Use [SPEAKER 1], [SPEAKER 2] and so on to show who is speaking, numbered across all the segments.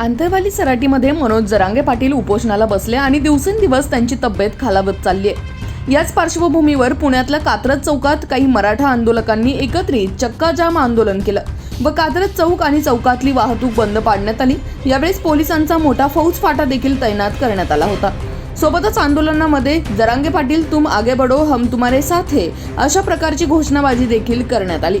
[SPEAKER 1] आंतरवाली सराटीमध्ये मनोज जरांगे पाटील उपोषणाला बसले आणि दिवसेंदिवस त्यांची तब्येत खालावत चालली आहे याच पार्श्वभूमीवर पुण्यातल्या कात्रज चौकात काही मराठा आंदोलकांनी एकत्रित चक्काजाम आंदोलन केलं व कात्रज चौक आणि चौकातली वाहतूक बंद पाडण्यात आली. यावेळेस पोलिसांचा मोठा फौज फाटा देखील तैनात करण्यात आला होता. सोबतच आंदोलनामध्ये जरांगे पाटील तुम आगे बडो हम तुम्हारे साथ हे अशा प्रकारची घोषणाबाजी देखील करण्यात आली.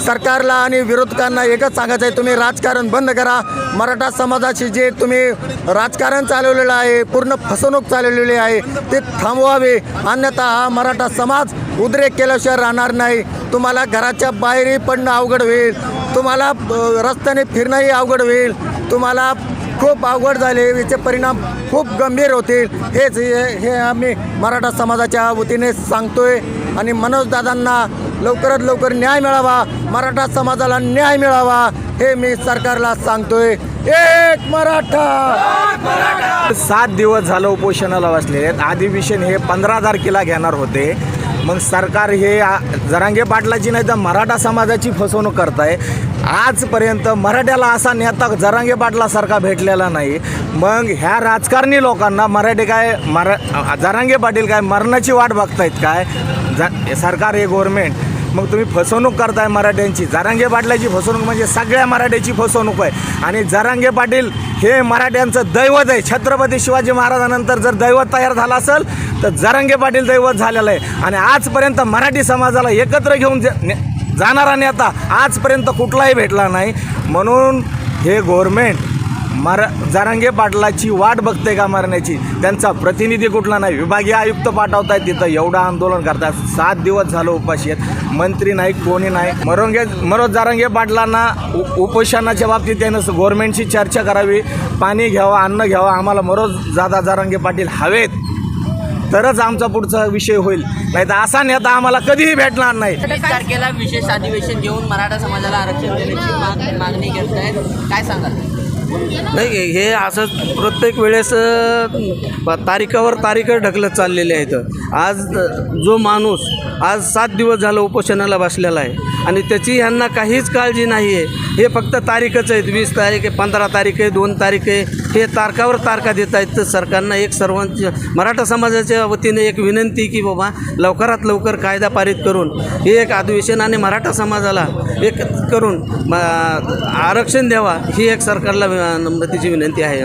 [SPEAKER 2] सरकारला आणि विरोधकांना एकच सांगायचं आहे तुम्ही राजकारण बंद करा. मराठा समाजाशी जे तुम्ही राजकारण चालवलेलं आहे पूर्ण फसवणूक चालवलेली आहे ते थांबवावे. अन्यथा हा मराठा समाज उद्रेक केल्याशिवाय राहणार नाही. तुम्हाला घराच्या बाहेरही पडणं अवघड होईल. तुम्हाला रस्त्याने फिरणंही अवघड होईल. तुम्हाला खूप अवघड झाले. याचे परिणाम खूप गंभीर होतील. हेच हे हे आम्ही मराठा समाजाच्या वतीने सांगतोय. आणि मनोजदादांना लवकरात लवकर न्याय मिळावा. मराठा समाजाला न्याय मिळावा हे मी सरकारला सांगतोय. एक मराठा!
[SPEAKER 3] सात दिवस झालं उपोषणाला बसले आहेत. अधिवेशन हे पंधरा तारखेला घेणार होते. मग सरकार हे जरांगे पाटलाची नाही तर मराठा समाजाची फसवणूक करत आहे आजपर्यंत मराठ्याला असा नेता जरांगे पाटलासारखा भेटलेला नाही. मग ह्या राजकारणी लोकांना मराठी काय मरा जरांगे पाटील काय मरणाची वाट बघतायत काय? ज सरकार हे गव्हर्मेंट मग तुम्ही फसवणूक करताय मराठ्यांची. जरांगे पाटलाची फसवणूक म्हणजे सगळ्या मराठ्याची फसवणूक आहे आणि जरांगे पाटील हे मराठ्यांचं दैवत आहे. छत्रपती शिवाजी महाराजानंतर जर दैवत तयार झालं असेल तर जरांगे पाटील दैवत झालेलं आहे. आणि आजपर्यंत मराठी समाजाला एकत्र घेऊन जे- ने- जाणारा नेता आजपर्यंत कुठलाही भेटला नाही. म्हणून हे गव्हर्मेंट मर जारंगे पाटलाची वाट बघते का मारण्याची? त्यांचा प्रतिनिधी कुठला नाही. विभागीय आयुक्त पाठवतायत तिथं. एवढं आंदोलन करतात. सात दिवस झालं उपाशी आहेत. मंत्री नाही कोणी नाही. मरोंगे मरोज जारंगे पाटलांना उपोषणाच्या बाबतीत त्यानं गव्हर्मेंटशी चर्चा करावी. पाणी घ्यावं अन्न घ्यावं. आम्हाला मरोज जादा जारंगे पाटील हवेत. तरच आमचा पुढचा विषय होईल. नाही तर असा नेता आम्हाला कधीही भेटणार नाही.
[SPEAKER 4] वीस तारखेला विशेष अधिवेशन घेऊन मराठा समाजाला आरक्षण देण्याची मागणी करत आहेत काय सांगाल?
[SPEAKER 5] नाही हे असं प्रत्येक वेळेस तारीखावर तारीख ढकलत चाललेले आहेत. आज जो माणूस आज सात दिवस झालं उपोषणाला बसलेला आहे. आणि त्याची ह्यांना काहीच काळजी नाही आहे. हे फक्त तारीखच आहेत. वीस तारीख आहे पंधरा तारीख आहे दोन तारीख आहे. हे तारखावर तारखा देत आहेत. तर सरकारनं एक सर्वांच्या मराठा समाजाच्या वतीने एक विनंती की बाबा लवकरात लवकर कायदा पारित करून हे एक अधिवेशन आणि मराठा समाजाला एक करून आरक्षण द्यावा ही एक सरकारला नम्रतेची विनंती आहे.